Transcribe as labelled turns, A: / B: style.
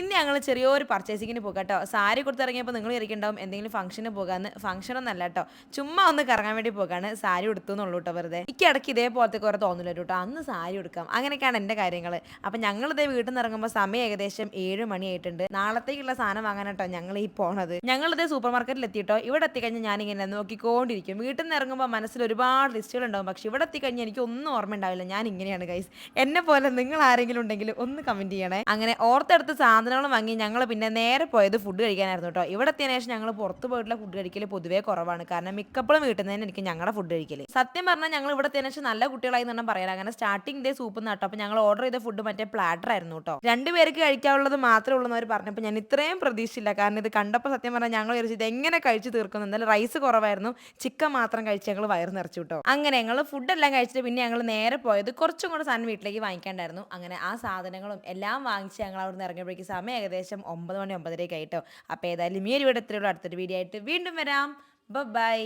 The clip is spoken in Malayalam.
A: ഇന്ന് ഞങ്ങൾ ചെറിയൊരു പർച്ചേസിങ്ങിന് പോകാം കേട്ടോ. സാരി കൊടുത്തിറങ്ങിയപ്പോൾ നിങ്ങൾ ഇരിക്കുന്നുണ്ടാവും എന്തെങ്കിലും ഫംഗ്ഷന് പോകാന്ന്. ഫംഗ്ഷൻ ഒന്നല്ല കേട്ടോ. ചുമ്മാ ഒന്ന് കറങ്ങാൻ വേണ്ടി പോകാണ്. സാരി എടുത്തു എന്നുള്ളൂ കേട്ടോ വെറുതെ. എനിക്ക് ഇടയ്ക്ക് ഇതേപോലത്തെ കുറെ തോന്നില്ല കേട്ടോ. അന്ന് സാരി എടുക്കാം അങ്ങനെയൊക്കെയാണ് എന്റെ കാര്യങ്ങൾ അപ്പം ഞങ്ങളിതേ വീട്ടിൽ നിന്ന് ഇറങ്ങുമ്പോൾ സമയം ഏകദേശം ഏഴ് മണിയായിട്ടുണ്ട് നാളത്തേക്കുള്ള സാധനം വാങ്ങാനാട്ടോ ഞങ്ങൾ ഈ പോണത്. ഞങ്ങളിതേ സൂപ്പർ മാർക്കറ്റിൽ എത്തിയിട്ടോ ഇവിടെ എത്തിക്കഴിഞ്ഞാൽ ഞാനിങ്ങനെ നോക്കിക്കൊണ്ടിരിക്കും. വീട്ടിൽ നിന്ന് ഇറങ്ങുമ്പോൾ മനസ്സിൽ ഒരുപാട് ലിസ്റ്റുകൾ ഉണ്ടാവും. പക്ഷെ ഇവിടെ എത്തിക്കഴിഞ്ഞാൽ എനിക്ക് ഒന്നും ഓർമ്മ ഉണ്ടാവില്ല ഞാൻ ഇങ്ങനെയാണ് ഗൈസ് എന്നെ പോലെ നിങ്ങൾ ആരെങ്കിലും ഉണ്ടെങ്കിൽ ഒന്ന് കമന്റ് ചെയ്യണേ. അങ്ങനെ ഓർത്തെടുത്ത് സാധനങ്ങൾ വാങ്ങി ഞങ്ങൾ പിന്നെ നേരെ പോയത് ഫുഡ് കഴിക്കാനായിരുന്നു കേട്ടോ. ഇവിടെ എത്തിയതിനു ശേഷം ഞങ്ങൾ പുറത്ത് പോയിട്ടുള്ള ഫുഡ് കഴിക്കൽ പൊതുവേ കുറവാണ്. കാരണം മിക്കപ്പോഴും വീട്ടിൽ നിന്ന് എനിക്ക് ഞങ്ങളുടെ ഫുഡ് കഴിക്കൽ സത്യം പറഞ്ഞാൽ ഞങ്ങൾ ഇവിടെ എത്തിയതിനു ശേഷം നല്ല കുട്ടികളായി എന്ന് പറയാം അങ്ങനെ സ്റ്റാർട്ടിംഗ് ഡേ സൂപ്പ് നട്ടോ അപ്പോൾ ഞങ്ങൾ ഓർഡർ ചെയ്ത ഫുഡ് മറ്റേ പ്ലാറ്റർ ആയിരുന്നു കേട്ടോ. രണ്ടുപേർക്ക് കഴിക്കാനുള്ളത് മാത്രമേ ഉള്ളൂ എന്നവർ പറഞ്ഞപ്പോൾ ഞാൻ ഇത്രയും പ്രതീക്ഷിച്ചില്ല കാരണം ഇത് കണ്ടപ്പോൾ സത്യം പറഞ്ഞാൽ ഞങ്ങൾ വിചാരിച്ചു ഇത് എങ്ങനെ കഴിച്ചു തീർക്കുന്നു? എന്തായാലും റൈസ് കുറവായിരുന്നു. ചിക്കൻ മാത്രം കഴിച്ച് ഞങ്ങൾ വയറ് നിറച്ചു കേട്ടോ. അങ്ങനെ ഞങ്ങൾ ഫുഡ് എല്ലാം കഴിച്ചിട്ട് പിന്നെ ഞങ്ങൾ നേരെ പോയത് കുറച്ചും കൂടെ സാധനം വീട്ടിലേക്ക് വാങ്ങിക്കാണ്ടായിരുന്നു. അങ്ങനെ ആ സാധനങ്ങളും എല്ലാം വാങ്ങിച്ച് ഞങ്ങൾ അവിടെ നിന്ന് ഇറങ്ങിയപ്പോഴേക്ക് സമയം ഏകദേശം ഒമ്പത് മണി ഒമ്പതരയ്ക്ക് അപ്പോൾ ഏതായാലും ഈ ഒരു വീഡിയോ അടുത്തൊരു വീഡിയോ ആയിട്ട് വീണ്ടും വരാം. ബൈ